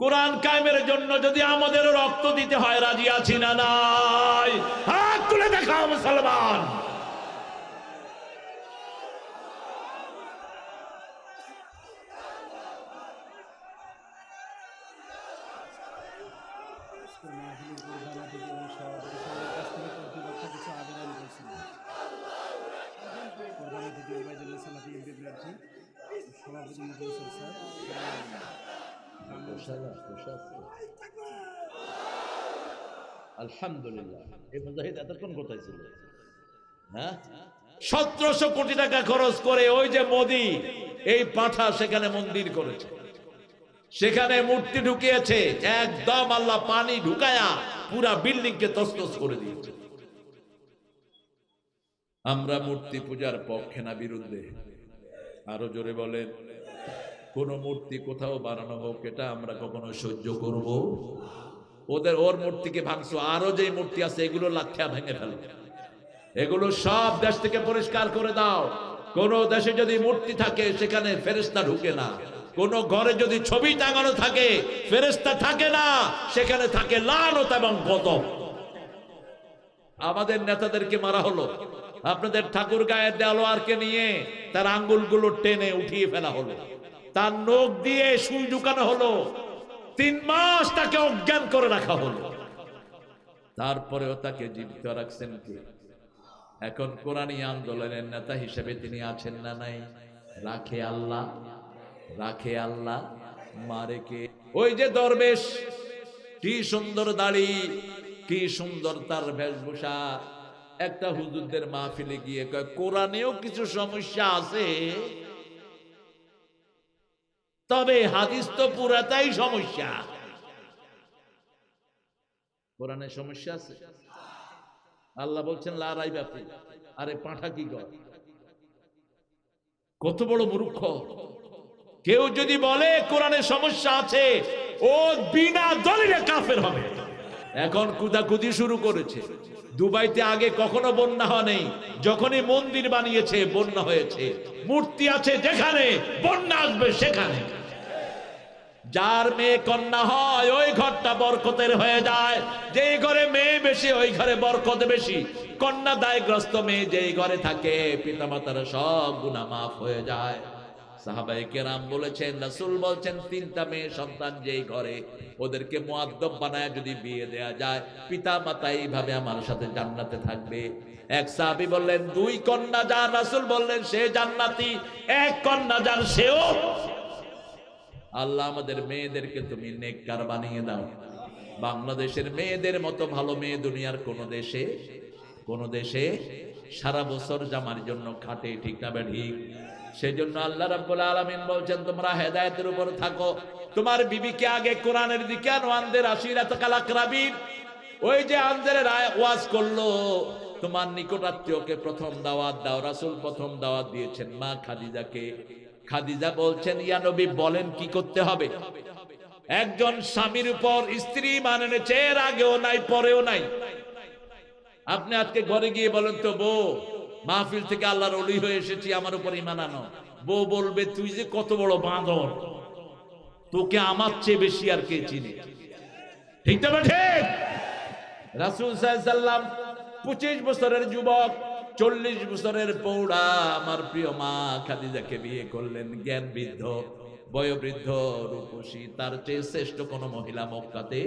কোরআন কায়েমের জন্য যদি আমাদের রক্ত দিতে হয়, রাজি আছি না, নাই? হাত তুলে দেখাও মুসলমান। হ্যাঁ? সতেরোশো কোটি টাকা খরচ করে ওই যে মোদি, এই পাঠা সেখানে মন্দির করেছে। সেখানে মূর্তি ঢুকিয়েছে, একদম আল্লাহ পানি ঢুকায়া পুরা বিল্ডিং কে তসতস করে দিয়েছে। আমরা মূর্তি পূজার পক্ষে না বিরুদ্ধে? আরও জোরে বলেন। কোন মূর্তি কোথাও বানানো হোক, এটা আমরা কখনো সহ্য করব। ওদের ওর মূর্তিকে ভাঙছো, আরও যে মূর্তি আছে, এগুলো লাক্ষা ভেঙে ফেলো। এগুলো সব দেশ থেকে পরিষ্কার করে দাও। কোন দেশে যদি মূর্তি থাকে, সেখানে ফেরেস্তা ঢুকে না। কোন ঘরে যদি ছবি টাঙানো থাকে ফেরেস্তা থাকে না, সেখানে থাকে লানত এবং গতম আমাদের নেতাদেরকে মারা হলো। আপনাদের ঠাকুর গায়ের দেওয়ালকে নিয়ে তার আঙ্গুলগুলো টেনে উঠিয়ে ফেলা হলো। তার নখ দিয়ে সুই ঢুকানো হলো। তিন মাস তাকে অজ্ঞান করে রাখা হলো। তারপরেও তাকে জীবিত রাখছেন কে? এখন কোরআনী আন্দোলনের নেতা হিসেবে তিনি আছেন না নাই? রাখে আল্লাহ রাখে আল্লাহ, মারে কে? ওই যে দরবেশ, কি সুন্দর দাড়ি, কি সুন্দর তার বেশভূষা। একটা হুজুরদের মাহফিলে গিয়ে কয়, কোরআনেও কিছু সমস্যা আছে? তবে হাদিস তো পুরাটাই সমস্যা। কোরআনে সমস্যা আছে? আল্লাহ বলছেন লারাই ব্যাপী আরে পাঠা কি কর? কত বড় মূর্খ। কেউ যদি বলে, কোরআনে সমস্যা আছে, ও বিনা দলিলে কাফের হবে। এখন কুদাকুদি শুরু করেছে। দুবাইতে আগে কখনো বন্যা হয় হয়নি। যখনই মন্দির বানিয়েছে, বন্যা হয়েছে। মূর্তি আছে যেখানে, বন্যা আসবে সেখানে। যার মেয়ে কন্যা হয়, ওই ঘরটা বরকতের হয়ে যায়। যেই ঘরে মেয়ে বেশি, ওই ঘরে বরকত বেশি। কন্যা দায়গ্রস্ত মেয়ে যেই ঘরে থাকে, পিতামাতার সব গুণা মাফ হয়ে যায়। সন্তান যেই ঘরে, ওদেরকে বানায় যদি বিয়ে যায় পিতা মাতা এইভাবে আমার সাথে জান্নাতে থাকবে। এক সাহাবী বললেন, দুই কন্যা বললেন, সে জান্নাতি। এক কন্যা যার, সেও আল্লাহ আমাদের মেয়েদেরকে তুমি নেককার বানিয়ে দাও। বাংলাদেশের মেয়েদের মতো ভালো মেয়ে দুনিয়ার কোন দেশে কোন দেশে সারা বছর জামার জন্য খাটে ঠিক না ঠিক। সেজন্য আল্লাহ রাব্বুল আলামিন বলছেন, তোমরা হেদায়েতের উপর থাকো। তোমার বিবিকে আগে কোরআনের দিকে আনো, আনদের আশিরাত কালাকরাবিন ওই যে আনদের ওয়াজ করল, তোমার নিকটাত্মীয়কে প্রথম দাওয়াত দাও, রাসূল প্রথম দাওয়াত দিয়েছেন, মা খাদিজাকে। খাদিজা বলছেন, ইয়া নবী, বলেন কি করতে হবে? একজন স্বামীর উপর স্ত্রী মানে এনেছে, এর আগেও নাই, পরেও নাই। আপনি আজকে ঘরে গিয়ে বলেন তো, বউ, মাহফিল থেকে আল্লাহর অলি হয়ে এসেছি, আমার উপর ইমান আনো। বউ বলবে, তুই যে কত বড় বাঁদর, তোকে আমার চেয়ে বেশি আর কে চিনে? ঠিক তো ঠিক? রাসুল সাল্লাম পঁচিশ বছরের যুবক চল্লিশ বছরের পৌড়া আমার প্রিয় মা খাদিজাকে বিয়ে করলেন জ্ঞান বৃদ্ধ বয়োবৃদ্ধ রূপসী। তার চেয়ে শ্রেষ্ঠ কোন মহিলা মক্কাতে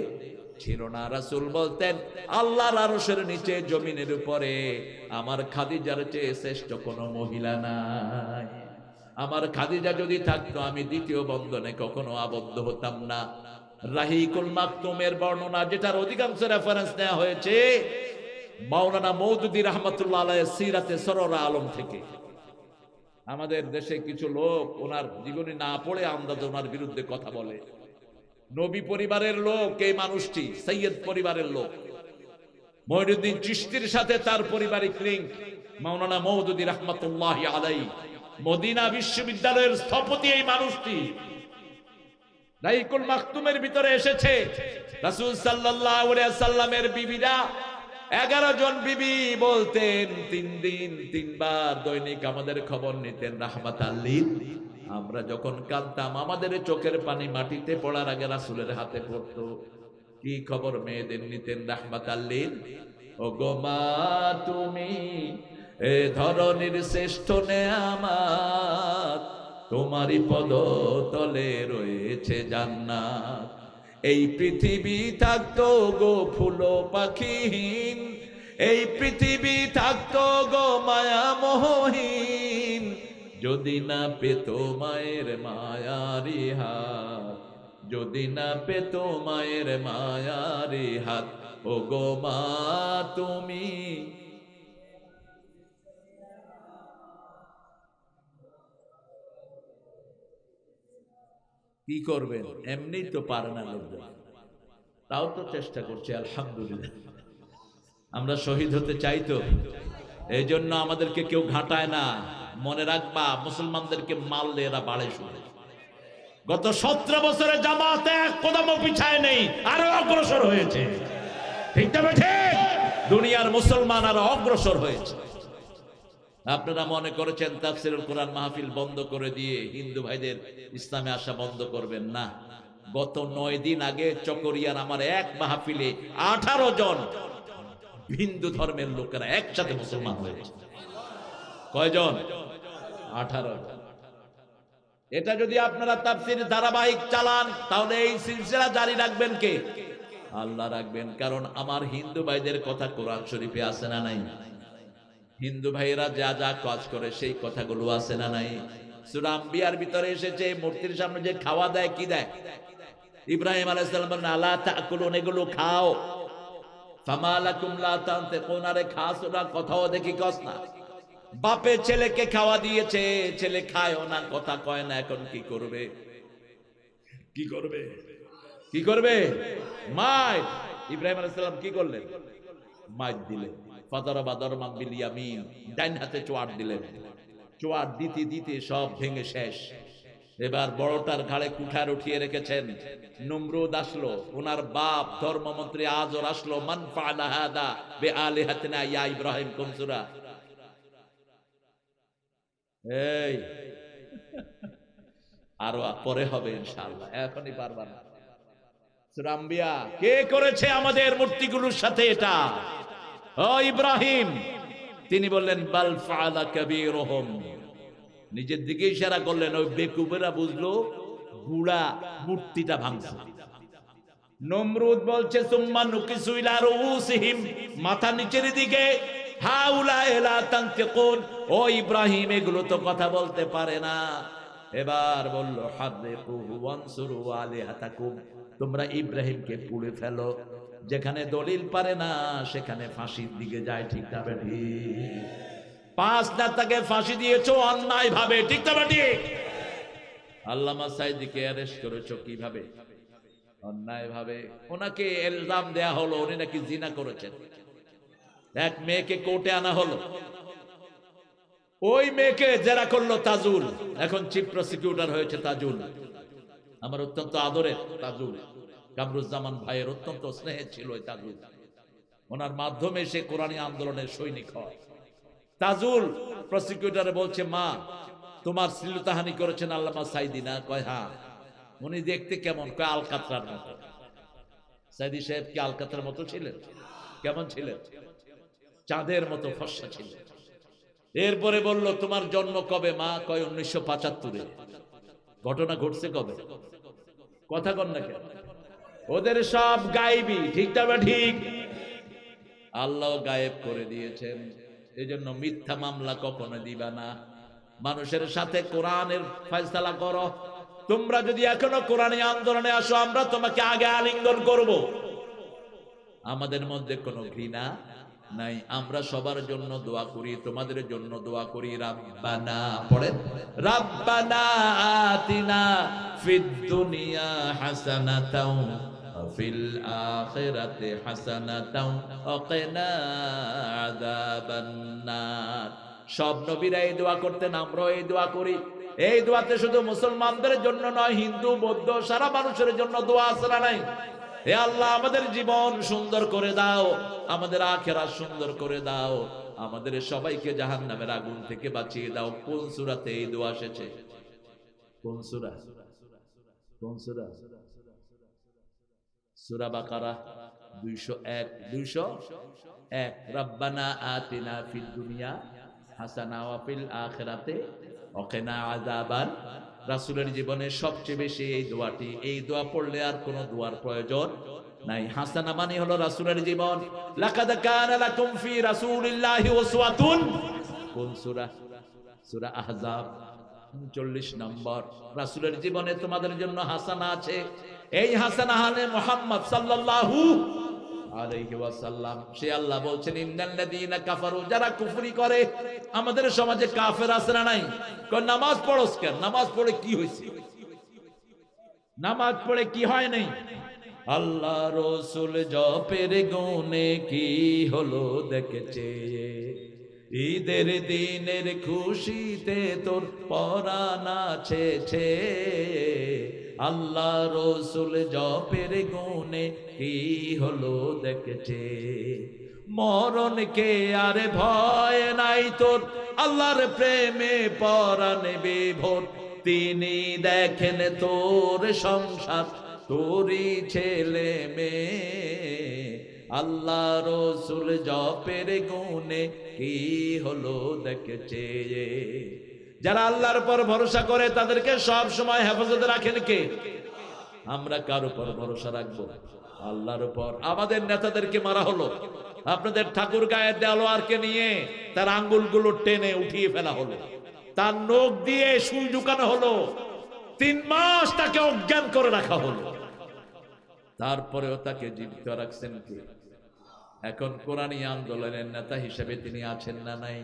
ছিল না। রাসুল বলতেন, আল্লাহর আরশের নিচে, জমিনের উপরে আমার খাদিজার চেয়ে শ্রেষ্ঠ কোন মহিলা নাই। আমার খাদিজা যদি থাকতো, আমি দ্বিতীয় বন্ধনে কখনো আবদ্ধ হতাম না। রাহিকুল মাকতুমের বর্ণনা, যেটার অধিকাংশ রেফারেন্স নেওয়া হয়েছে মাওলানা মৌদুদি রহমতুল্লাহ সিরাতে সররা আলম থেকে। আমাদের দেশে কিছু লোক ওনার জীবনী না পড়ে আন্দাজ ওনার বিরুদ্ধে কথা বলে। নবী পরিবারের লোক, এই মানুষটি, সৈয়দ পরিবারের লোক। মহিনুদ্দিন চিস্তির সাথে তার পারিবারিক লিঙ্ক মাওলানা মৌদুদি রহমতুল্লাহ আলাই মদিনা বিশ্ববিদ্যালয়ের স্থপতি এই মানুষটি। রাইকুল মাকতুমের ভিতরে এসেছে। রাসূল আলাইহি সাল্লামের বিবিরা এগারো জন বিবি বলতেন, তিন দিন, তিনবার দৈনিক আমাদের খবর নিতেন রাহমাত আল্লিল। আমরা যখন কাঁদতাম, আমাদের চোখের পানি মাটিতে পড়ার আগে রাসুলের হাতে পড়তো। কি খবর মেয়েদের নিতেন রাহমাত আল্লিন ও গো মা, তুমি এ ধরনের শ্রেষ্ঠ নেয়ামাত। তোমারই পদ তলে রয়েছে জান্নাত। এই পৃথিবী থাকতো গো ফুলো পাখিহীন। এই পৃথিবী থাকতো গো মায়া মোহহীন। যদি না পেত মায়ের মায়ারি হাত, যদি না পেত মায়ের মায়ারি হাত ও গো মা তুমি কি করবেন? এমনি তো পারে না লোকজন তাও তো চেষ্টা করছে, আলহামদুলিল্লাহ। আমরা শহীদ হতে চাই তো। এই জন্য আমাদেরকে কেউ ঘাটায় না। মনে রাখবা, মুসলমানদেরকে মারলে এরা বাড়ে শুনে। গত সতেরো বছরে জামাতে এক কদমও পিছায় নেই, আরও অগ্রসর হয়েছে। ঠিক তবে ঠিক দুনিয়ার মুসলমান আরও অগ্রসর হয়েছে। আপনারা মনে করেছেন তাফসিরুল কোরআন মাহফিল বন্ধ করে দিয়ে হিন্দু ভাইদের ইসলামে আসা বন্ধ করবেন? না। গত নয় দিন আগে চকরিয়ার আমার এক মাহফিলে আঠারো জন হিন্দু ধর্মের লোকেরা একসাথে মুসলমান হয়েছে। কয়জন? আঠারো এটা যদি আপনারা তাফসির ধারাবাহিক চালান, তাহলে এই সিলসিলা জারি রাখবেন কে? আল্লাহ রাখবেন। কারণ আমার হিন্দু ভাইদের কথা কোরআন শরীফে আছে না নাই? হিন্দু ভাইয়েরা যা যা কাজ করে সেই কথাগুলো আছে না নাই? সুরাম বিয়ার ভিতরে এসেছে, মূর্তির সামনে যে খাওয়া দেয়, কি দেয়? ইব্রাহিম আলাইসালাম খাও। বাপে ছেলেকে খাওয়া দিয়েছে, ছেলে না, কথা কয় না, এখন কি করবে? কি করবে? কি করবে? মাই ইব্রাহিম কি করলেন? মাইর দিলেন। ডাইন হাতে চোয়ার দিলেন। চোয়ার দিতে দিতে সব ভেঙে শেষ। এবার বড়টার ঘাড়ে কুঠার উঠিয়ে রেখেছেন। নমরুদ আসলো, ওনার বাপ ধর্মমন্ত্রী আজর আসলো ইব্রাহিম এই, আরও পরে হবে এখনই পারবা না। কে করেছে আমাদের মূর্তিগুলোর সাথে এটা? ও ইব্রাহিম, তিনি বললেন, বাল নিজের দিকে ইশারা করলেন, ওই বেকুবেরা বুঝলো বুড়া মূর্তিটা ভাঙছে। নমরুদ বলছে মাথা নিচের দিকে ও ইব্রাহিম, এগুলো তো কথা বলতে পারে না। এবার বলল হাদিকুহু ওয়ানসুরু আলিহাতাকুম। তোমরা ইব্রাহিমকে পুড়ে ফেলো। যেখানে দলিল পারে না, সেখানে ফাঁসির দিকে যায়, ঠিক না বেঠি পাঁচ নেতাকে ফাঁসি দিয়েছ অন্যায় ভাবে ঠিক না আল্লামা সাইদিকে অ্যারেস্ট করেছ কীভাবে? অন্যায় ভাবে ওনাকে এলজাম দেয়া হলো, উনি নাকি জিনা করেছেন। এক মেয়েকে কোর্টে আনা হলো। ওই মেয়েকে জেরা করল তাজুল। এখন চিফ প্রসিকিউটর হয়েছে তাজুল। আমার অত্যন্ত আদরের তাজুল। কামরুজ্জামান ভাইয়ের অত্যন্ত স্নেহের ছিল ওই তাজুল। ওনার মাধ্যমে সে কোরআনী আন্দোলনের সৈনিক হয়। তাজুল প্রসিকিউটরে বলছে, মা, তোমার শ্লীলতাহানি করেছেন আল্লামা সাইদিনা কয় হ্যাঁ উনি দেখতে কেমন? কয়, আলকাতরার মতো। সাইদি সাহেব কি আলকাতরার মতো ছিলেন? কেমন ছিলেন? চাঁদের মতো ফর্সা ছিলেন। এরপরে বলল, তোমার জন্ম কবে, মা? কয়, উনিশশো পঁচাত্তরে। ঘটনা ঘটছে কবে? কথা কন না কেন। ওদের সব গাইবি, ঠিক তবে ঠিক? আল্লাহ গায়েব করে দিয়েছেন। এই জন্য মিথ্যা মামলা কখনো দিবা না। মানুষের সাথে কোরআনের ফয়সালা করো। তোমরা যদি এখনও কোরআনী আন্দোলনে আসো, আমরা তোমাকে আগে আলিঙ্গন করব। আমাদের মধ্যে কোনো ঘৃণা নাই। আমরা সবার জন্য দোয়া করি, তোমাদের জন্য দোয়া করি। রাব্বানা, পড়েন। রাব্বানা আতিনা ফিদ দুনিয়া হাসানাতাও ফিল আখিরাতি হাসানাতাও ওয়া আযাবান নার সব নবীরা এই দোয়া করতেন, আমরাও এই দোয়া করি। এই দোয়াতে শুধু মুসলমানদের জন্য নয়, হিন্দু, বৌদ্ধ, সারা মানুষের জন্য দোয়া আছে না নাই? হে আল্লাহ, আমাদের জীবন সুন্দর করে দাও, আমাদের আখেরা সুন্দর করে দাও, আমাদের সবাইকে জাহান নামের আগুন থেকে বাঁচিয়ে দাও। কোন সুরাতে এই দোয়া এসেছে? কোন সুরা? কোন সুরা? আযাবান। জীবনে সবচেয়ে বেশি এই দোয়াটি, এই দোয়া পড়লে আর কোনো দোয়ার প্রয়োজন নাই। হাসানা মানে হলো রাসুলের জীবন। চল্লিশ নম্বর। রাসুলের জীবনে তোমাদের জন্য হাসানা আছে। এই হাসানা হালে মোহাম্মদ সাল্লাল্লাহু আলাইহি ওয়াসাল্লাম, সে আল্লাহ বলছেন, ইন্নাল্লাযীনা কাফারু যারা কুফরি করে, আমাদের সমাজে কাফের আছে না নাই? কই নামাজ পড়োস কেন? নামাজ পড়ে কি হইছে নামাজ পড়ে কি হয় নাই? আল্লাহ রসুল জপের গুনে কি হলো দেখেছে? ঈদের দিনের খুশিতে তোর পরাণ আছে আল্লাহ রসুল জপের গুনে কি হলো দেখেছে? মরণকে আর ভয় নাই তোর? আল্লাহর প্রেমে পরাণ বিভোর তিনি দেখেন তোর সংসার, তোরই ছেলে মেয়ে। আল্লাহ রসুল জপের গুনে কি হলো দেখেছে? যারা আল্লাহর পর ভরসা করে, তাদেরকে সব সময় হেফাজতে রাখেন কে? আমরা কার উপর ভরসা রাখব? আল্লাহর উপর। আমাদের নেতাদেরকে মারা হলো। আপনাদের ঠাকুর গায়ের দেওয়ালকে নিয়ে তার আঙ্গুলগুলো টেনে উঠিয়ে ফেলা হলো। তার নখ দিয়ে সুই ঢুকানো হলো। তিন মাস তাকে অজ্ঞান করে রাখা হলো। তারপরেও তাকে জীবিত রাখছেন কে? এখন কোরআনী আন্দোলনের নেতা হিসেবে তিনি আছেন না নাই?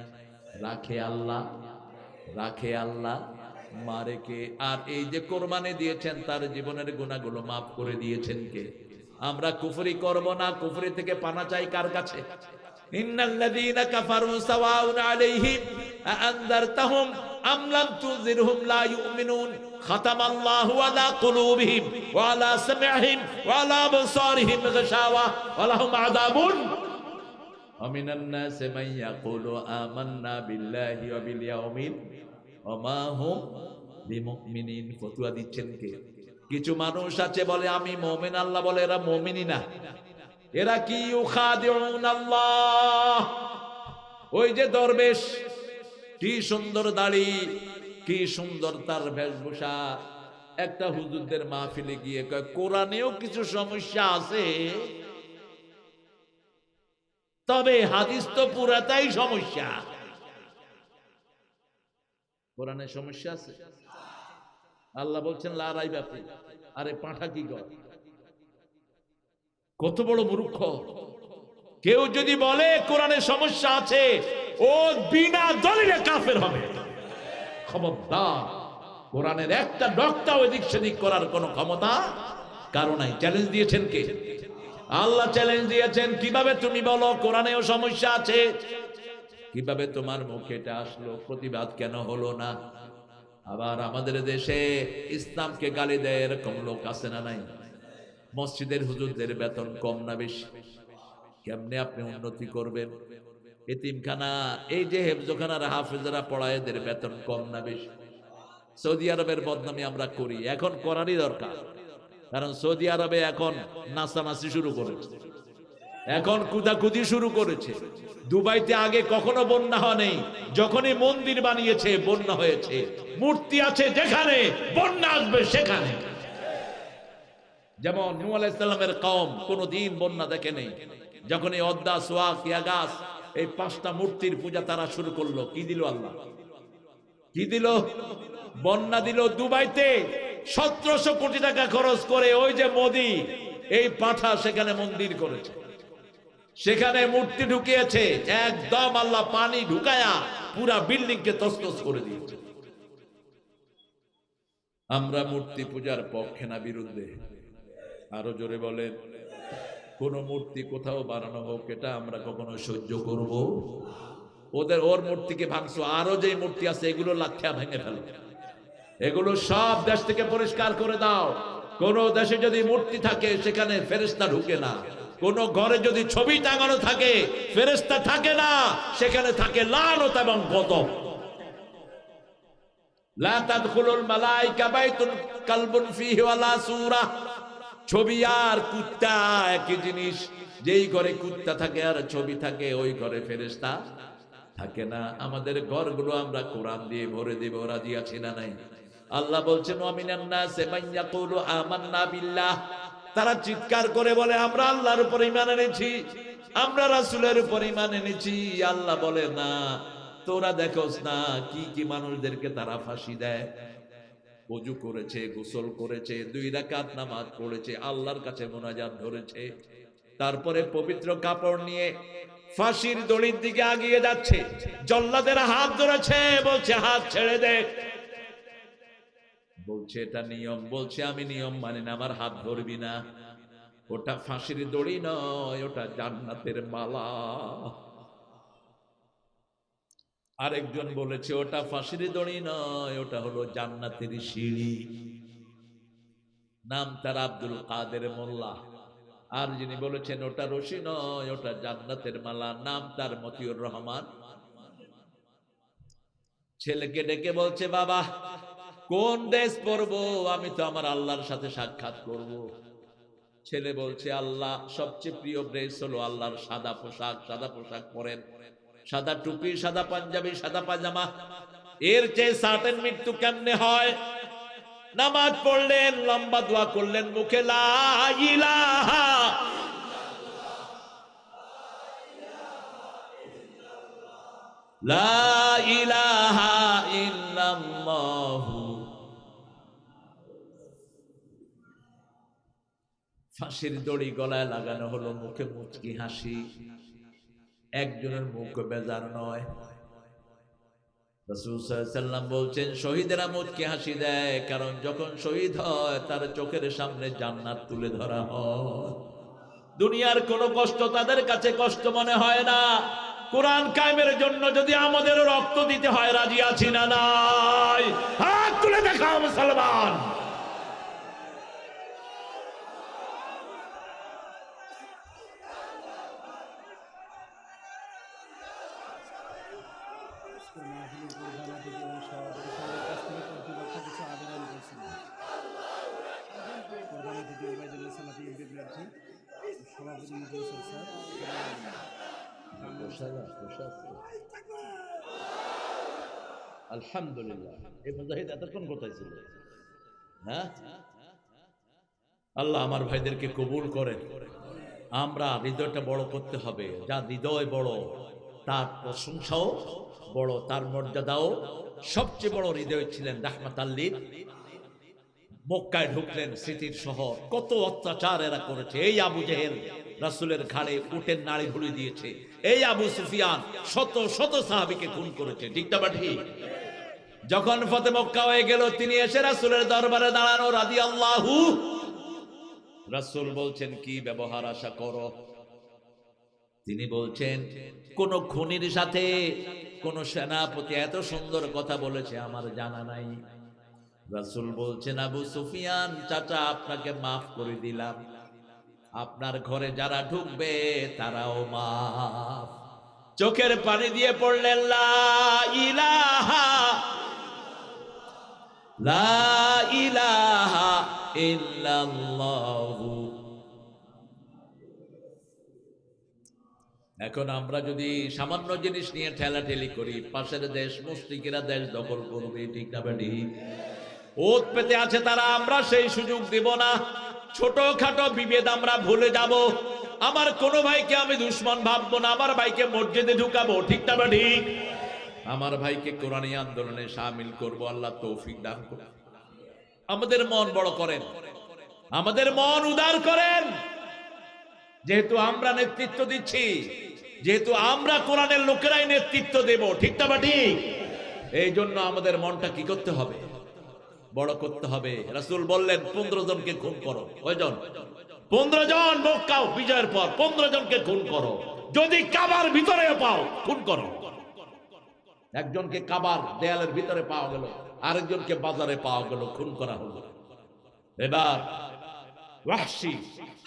রাখে আল্লাহ। রাখে আল্লাহ, মারে কে? আর এই যে কোরবানি দিয়েছেন, তার জীবনের গুণাগুলো মাফ করে দিয়েছেন কে? আমরা কুফরি করব না, কুফরি থেকে পানা চাই কার কাছে? ইন্নাল্লাযীনা ومن الناس من يقول آمنا بالله وباليوم وما هم بمؤمنين ফতোয়া দিচ্ছেন কে কিছু মানুষ আছে বলে আমি মুমিন আল্লাহ বলে এরা মুমিনই না এরা কি ইউখাদিউন আল্লাহ ওই যে দরবেশ কি সুন্দর দাড়ি কি সুন্দর তার বেশভূষা একটা হুজুরদের মাহফিলে গিয়ে কয় কোরআনেও কিছু সমস্যা আছে তবে হাদিস তো পুরাটাই সমস্যা। কোরআনে সমস্যা আছে? আল্লাহ বলছেন লারাই ব্যাপী আরে পাঠা কি কর? কত বড় মূর্খ। কেউ যদি বলে কোরআনে সমস্যা আছে, ও বিনা দলিলে কাফের হবে। খবরদার, কোরআনের একটা ডক্তা ওদিক সেদিক করার কোন ক্ষমতা কারও নাই। চ্যালেঞ্জ দিয়েছেন কে? আল্লাহ চ্যালেঞ্জ দিয়েছেন, কীভাবে তুমি বলো, কোরআনেও সমস্যা আছে? কীভাবে তোমার মুখে এটা আসলো? প্রতিবাদ কেন হলো না? আবার আমাদের দেশে ইসলামকে গালি দেয়, এরকম লোক আছে না নাই? মসজিদের হুজুরদের বেতন কম না বেশি? কেমনে আপনি উন্নতি করবেন? এতিমখানা, এই যে হেফজখানার হাফেজরা পড়ায়, এদের বেতন কম না বেশি? সৌদি আরবের বদনামি আমরা করি। এখন করারই দরকার। কারণ সৌদি আরবে এখন নাচানাচি শুরু করেছে। এখন কুদাকুদি শুরু করেছে। দুবাইতে আগে কখনো বন্যা হয়নি। যখনই মন্দির বানিয়েছে, বন্যা হয়েছে। মূর্তি আছে যেখানে, বন্যা আসবে সেখানে। যেমন নূ আলাইসাল্লামের কম কোনো দিন বন্যা দেখে নেই যখন এই অদ্দা, সোয়াক এই পাঁচটা মূর্তির পূজা তারা শুরু করল। কি দিল আল্লাহ? কি দিল? বন্যা দিল দুবাইতে। সতেরোশো কোটি টাকা খরচ করে ওই যে মোদি, এই পাঠা সেখানে মন্দির করেছে। সেখানে মূর্তি ঢুকিয়েছে, একদম আল্লাহ পানি ঢুকায়া পুরা বিল্ডিং কে তসতস করে দিয়েছে। আমরা মূর্তি পূজার পক্ষে না বিরুদ্ধে। আরও জোরে বলেন, কোন মূর্তি কোথাও বানানো হোক, এটা আমরা কখনো সহ্য করব? ওদের ওর মূর্তিকে ভাঙছো, আরও যে মূর্তি আছে, এগুলো লাক্ষা ভেঙে ফেলো। এগুলো সব দেশ থেকে পরিষ্কার করে দাও। কোন দেশে যদি মূর্তি থাকে, সেখানে ফেরেস্তা ঢুকে না। কোন ঘরে যদি ছবি টাঙানো থাকে ফেরেস্তা থাকে না। সেখানে থাকে লালত এবং জিনিস। যেই ঘরে কুত্তা থাকে আর ছবি থাকে, ওই ঘরে ফেরেশতা থাকে না। আমাদের ঘরগুলো আমরা কোরআন দিয়ে ভরে দেব, রাজি আছি না নাই? আল্লাহ বলছেন তারা চিৎকার করে বলে, আমরা আল্লাহর উপর ঈমান এনেছি, আমরা রাসূলের উপর ঈমান এনেছি। আল্লাহ বলে, না, তোরা দেখোস না, কি কি মানুষদেরকে তারা ফাঁসি দেয়। অজু করেছে, গোসল করেছে, দুই রাকাত নামাজ পড়েছে, আল্লাহর কাছে মোনাজাত ধরেছে। তারপরে পবিত্র কাপড় নিয়ে ফাঁসির দড়ির দিকে আগিয়ে যাচ্ছে। জল্লাদের হাত ধরেছে, বলছে, হাত ছেড়ে দে। বলছে, এটা নিয়ম। বলছে, আমি নিয়ম মানি না, আমার হাত ধরবি না। ওটা ফাঁসির দড়ি নয়, ওটা জান্নাতের মালা। আরেকজন বলেছে, ওটা ফাঁসির দড়ি নয়, ওটা হলো জান্নাতের সিঁড়ি। নাম তার আব্দুল কাদের মোল্লা। আর যিনি বলেছেন, ওটা রশি নয়, ওটা জান্নাতের মালা। নাম তার মতিউর রহমান। ছেলেকে ডেকে বলছে, বাবা কোন দেশ পড়ব? আমি তো আমার আল্লাহর সাথে সাক্ষাৎ করব। ছেলে বলছে, আল্লাহ, সবচেয়ে প্রিয় ড্রেস হলো আল্লাহর সাদা পোশাক। সাদা পোশাক পরেন। সাদা টুপি, সাদা পাঞ্জাবি, সাদা পাজামা। এর চেয়ে সার্টেন মৃত্যু কেমনে হয়? নামাজ পড়লেন, লম্বা দোয়া করলেন, মুখে লা ইলাহা লা ইলাহা ফাঁসির দড়ি গলায় লাগানো হলো মুখে মুচকি হাসি। একজনের মুখ বেজার নয়। বলছেন, শহীদেরা মুচকি হাসি দেয়, কারণ যখন শহীদ হয়, তার চোখের সামনে জান্নাত তুলে ধরা হয়। দুনিয়ার কোনো কষ্ট তাদের কাছে কষ্ট মনে হয় না। কোরআন কায়েমের জন্য যদি আমাদের রক্ত দিতে হয়, রাজি আছি না নাই? হাত তুলে দেখাও মুসলমান। হ্যাঁ? আল্লাহ আমার ভাইদেরকে কবুল করেন। আমরা হৃদয়টা বড় করতে হবে। যা হৃদয় বড়, তার প্রশংসাও বড়, তার মর্যাদাও সবচেয়ে বড় হৃদয় ছিলেন রাহমাত আল্লীর মক্কায় ঢুকলেন স্মৃতির শহর। কত অত্যাচার এরা করেছে। এই আবু জেহেল রাসুলের ঘাড়ে উটের নাড়ি ভুলি দিয়েছে। এই আবু সুফিয়ান শত শত সাহাবিকে খুন করেছে। ঠিকটা বা ঠিক যখন ফতে মক্কা হয়ে গেল, তিনি এসে রাসুলের দরবারে দাঁড়ানো রাদি আল্লাহু রাসুল বলছেন, কি ব্যবহার আশা করো? তিনি বলছেন, কোন খুনির সাথে কোন সেনাপতি এত সুন্দর কথা বলেছে আমার জানা নাই। রাসুল বলছেন, আবু সুফিয়ান, চাচা, আপনাকে মাফ করে দিলাম। আপনার ঘরে যারা ঢুকবে তারাও মাফ। চোখের পানি দিয়ে পড়লেন ইলাহা লা ইলাহা এখন আমরা যদি সামান্য জিনিস নিয়ে ঠেলাঠেলি করি, পাশের দেশ মুসলিকেরা দেশ দখল করবে, ঠিক না ওত পেতে আছে তারা, আমরা সেই সুযোগ দেব না। ছোটখাটো বিভেদ আমরা ভুলে যাব। আমার কোন ভাইকে আমি দুশ্মন ভাববো না, আমার ভাইকে মসজিদে ঢুকাবো, ঠিক না বেটি আমার ভাইকে কোরআনী আন্দোলনে সামিল করব, আল্লাহ তৌফিক দান করুন। আমাদের মন বড় করেন। আমাদের মন উদার করেন। যেহেতু আমরা নেতৃত্ব দিচ্ছি, যেহেতু আমরা কোরআনের লোকেরাই নেতৃত্ব দেব, ঠিক না ঠিক? এই জন্য আমাদের মনটা কি করতে হবে? বড় করতে হবে। রাসূল বললেন পনেরো জনকে খুন করো। কয়জন? পনেরো জন মক্কাও বিজয়ের পর পনেরো জনকে খুন করো। যদি কাবার ভিতরে পাও খুন করো। একজনকে কাবার দেয়ালের ভিতরে পাওয়া গেল আরেকজনকে বাজারে পাওয়া গেল খুন করা হলো। এবার ওয়াহশি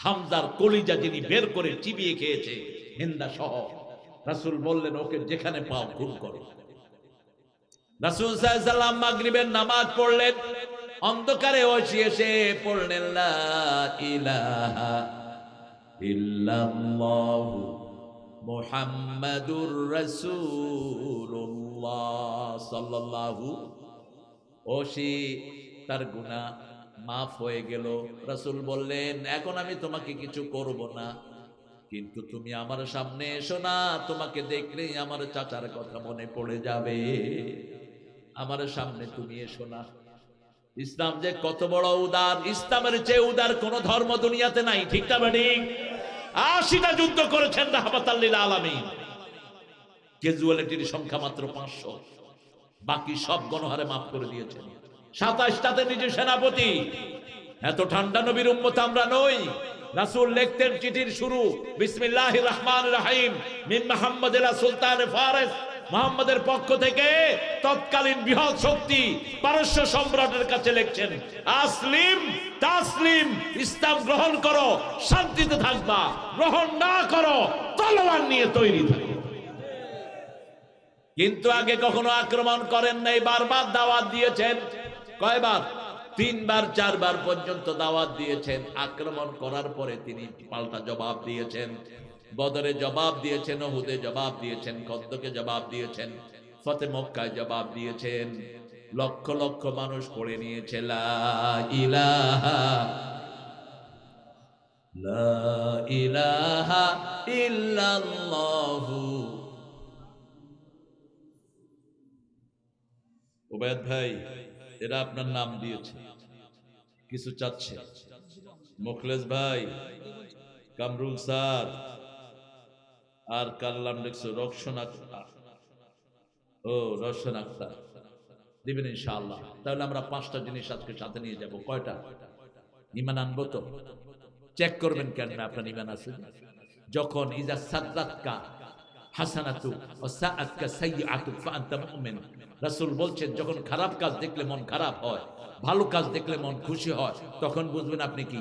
হামজার কলিজা যিনি বের করে চিবিয়ে খেয়েছে হিন্দা সহ রাসূল বললেন ওকে যেখানে পাও খুন করো। রাসূল সাল্লাল্লাহু মাগরিবের নামাজ পড়লেন। অন্ধকারে বসে এসে পড়লেন, লা ইলাহা ইল্লাল্লাহু মুহাম্মাদুর রাসূলুল্লাহ। সাল্লাল্লাহু ও সে তার গুনাহ মাফ হয়ে গেল। রাসূল বললেন, এখন আমি তোমাকে কিছু করব না, কিন্তু তুমি আমার সামনে এসো না, তোমাকে দেখলেই আমার চাচার কথা মনে পড়ে যাবে। আমার সামনে তুমি এসো না। ইসলাম যে কত বড় উদার, ইসলামের চেয়ে উদার কোন ধর্ম দুনিয়াতে নাই, ঠিক না ঠিক আশিটা যুদ্ধ করেছেন ক্যাজুয়ালিটির সংখ্যা মাত্র পাঁচশো। বাকি সব গণহারে মাফ করে দিয়েছেন। সাতাশটাতে নিজের সেনাপতি। এত ঠান্ডা নবীর উম্মত আমরা নই। রাসূল লিখতেন চিঠির শুরু, বিসমিল্লাহির রহমানির রহিম, মিন মুহাম্মাদিলা সুলতান ফারেস। মুহাম্মাদের পক্ষ থেকে তৎকালীন বৃহৎ শক্তি পারস্য সম্রাটের কাছে লিখছেন, আসলিম, তাসলিম, ইসলাম গ্রহণ করো, শান্তিতে থাকবা, গ্রহণ না করো, তলোয়ার নিয়ে তৈরি থাকো। কিন্তু আগে কখনো আক্রমণ করেন নাই, বারবার দাওয়াত দিয়েছেন। কয়বার? তিনবার, চারবার পর্যন্ত দাওয়াত দিয়েছেন। আক্রমণ করার পরে তিনি পাল্টা জবাব দিয়েছেন। বদরে জবাব দিয়েছেন ওহুদে জবাব দিয়েছেন কদ্দকে জবাব দিয়েছেন ফতে মক্কায় জবাব দিয়েছেন। লক্ষ লক্ষ মানুষ পড়ে নিয়েছে ভাই, এরা আপনার নাম দিয়েছে, কিছু চাচ্ছে। মুখলেস ভাই, কামরুল স্যার আর কাল্লাম দেখছ রক্ষণ আক্তার ও রোশন আক্তার দিবেন ইনশাআল্লাহ। তাহলে আমরা পাঁচটা জিনিস আজকে সাথে নিয়ে যাব। কয়টা? ইমান আনব তো? চেক করবেন কেন আপনার ইমান আছে? যখন ইজা সাদ্দাতকা হাসানাতু ও সাআতকা সাইয়্যাতু ফাআনতা মুমিন। রাসূল বলছেন, যখন খারাপ কাজ দেখলে মন খারাপ হয়, ভালো কাজ দেখলে মন খুশি হয়, তখন বুঝবেন আপনি কি?